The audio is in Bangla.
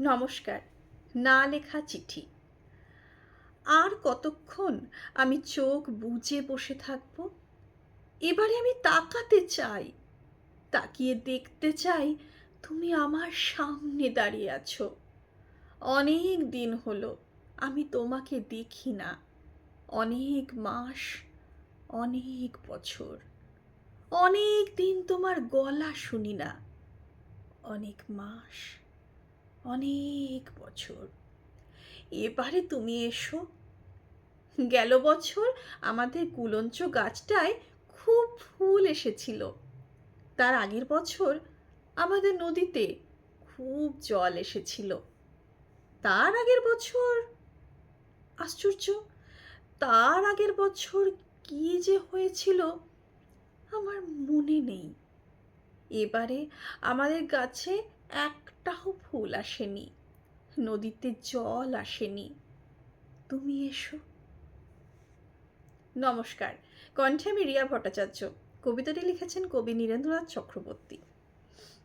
নমস্কার, না লেখা চিঠি। আর কতক্ষণ আমি চোখ বুজে বসে থাকব? এবারে আমি তাকাতে চাই, তাকিয়ে দেখতে চাই তুমি আমার সামনে দাঁড়িয়ে আছো। অনেক দিন হলো আমি তোমাকে দেখি না। অনেক মাস, অনেক বছর, অনেক দিন তোমার গলা শুনি না। অনেক মাস অনেক বছর। এবারে তুমি এসো। গেল বছর আমাদের গুলঞ্চ গাছটায় খুব ফুল এসেছিল। তার আগের বছর আমাদের নদীতে খুব জল এসেছিল। তার আগের বছর? আশ্চর্য! তার আগের বছর কি যে হয়েছিল আমার মনে নেই। এবারে আমাদের গাছে একটাও ফুল আসেনি, নদীতে জল আসেনি। তুমি এসো। নমস্কার, কণ্ঠে আমি রিয়া ভট্টাচার্য। কবিতাটি লিখেছেন কবি নীরেন্দ্রনাথ চক্রবর্তী।